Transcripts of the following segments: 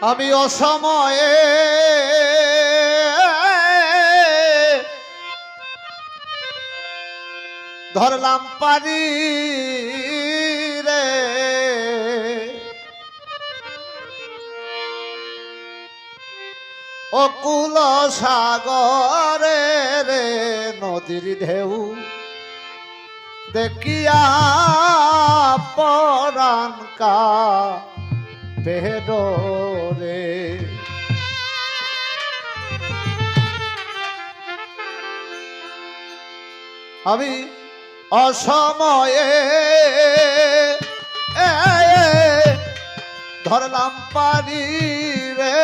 আমি অসময়ে ধরলাম পারি রে। অকুল সাগরে রে নদীর ঢেউ দেখিয়া পরাণ কা আমি অসময়ে ধরলাম পারি রে।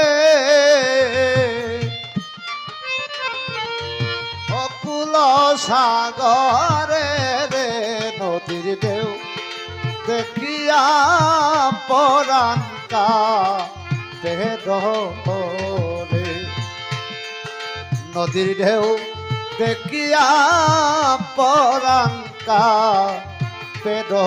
অকুল সাগরে রে, নদীর ঢেউ দেখিয়া পরাণ কা বেহরে নদীর ঢেউ দেখিয়া পরাঙ্কা কা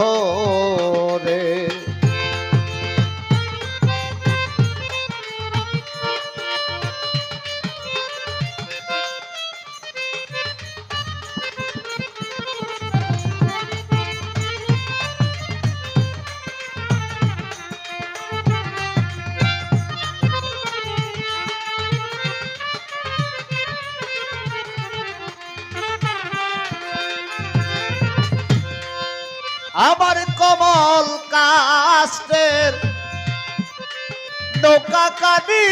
আমার কমল কাস্টের নৌকা কানি।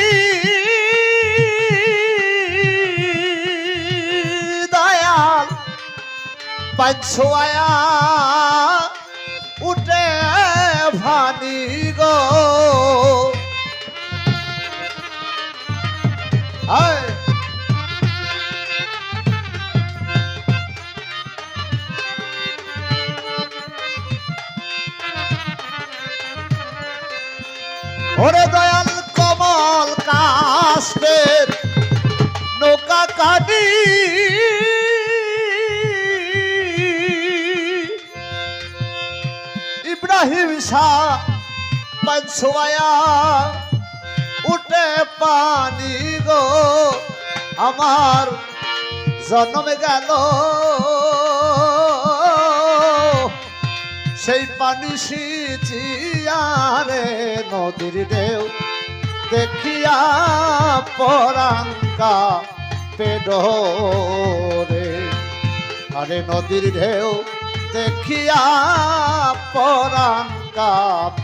দয়াল পাঁচশোয়া উঠে ভানি গো। ওরে দয়াল কমল কাস্টের নৌকা কানি ইব্রাহিম শাহ পাঁচশোয়া উঠে পানি গো, আমার জন্ম গেল। সেই পানি সিচিয়ারে নদীর ঢেউ। দেখিয়া পরাঙ্কা পেডরে আরে নদীর ঢেউ দেখিয়া পরাঙ্কা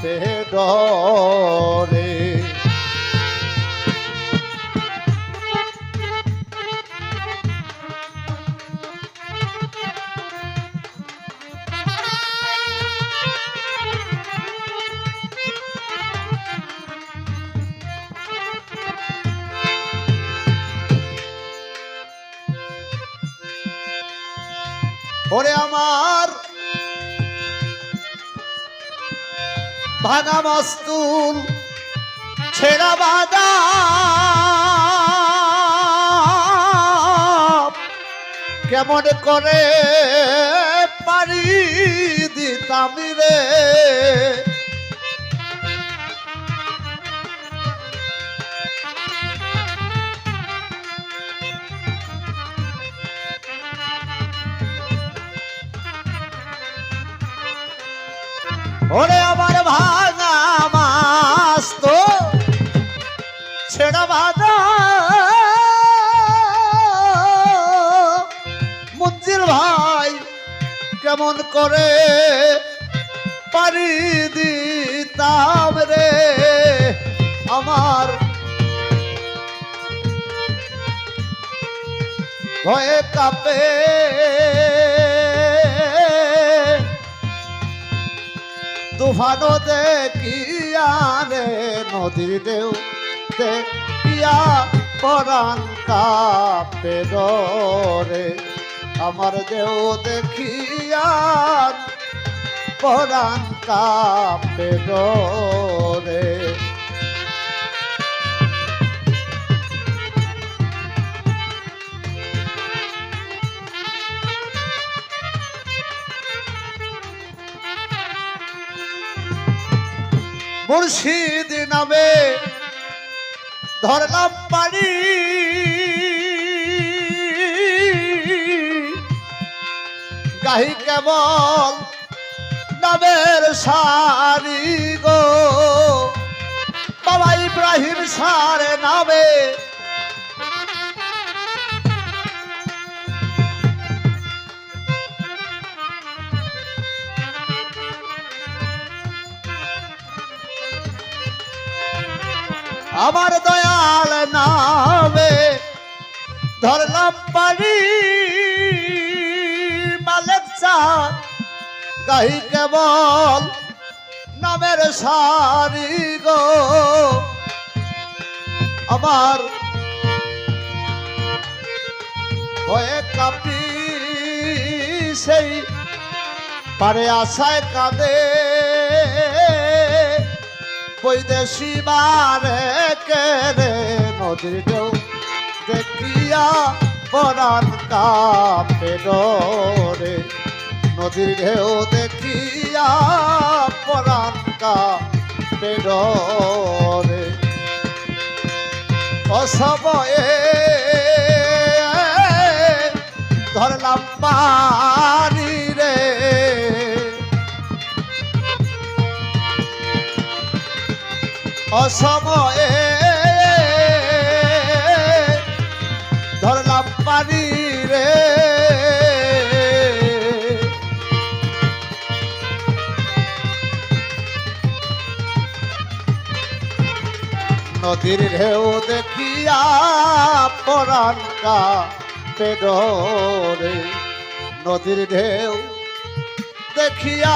পেডরে ওরে আমার। ভাঙা মস্তুল ছেঁড়া বাদা কেমন করে পারি দিতাম রে? ওরে আমার ভাঙা মাস তো ছেড়া বাঁধা মঞ্জিল ভাই কেমন করে পারি দিতাম রে আমার? ভয়ে কাপে তুফানো দেখিয়া রে নদীর দেউ দেখিয়া পরাণ কাপে রে আমার দেউ দেখিয়া পরাণ কাপে মুর্শিদ নামে ধরলাম পানি গাহি কেবল নামের সারি গো। বাবা ইব্রাহিম সারে নামে আমার দয়াল নামে ধরলাম পানি। মালেক চাঁদ গাহি কেবল নামের সারি গো। আমার হয়ে কাপি সেই পারে আশায় কাঁদে। বৈদেশি বারে কেরে নদীর ঢেউ? দেখিয়া পরাণ কাপে ডরে। নদীর ঢেউ দেখিয়া পরাণ কাপে ডরে। অসময়ে ধরলাম পানি অসময়ে নদীর ঢেউ দেখিয়া পরানকা পেডরে নদীর ঢেউ দেখিয়া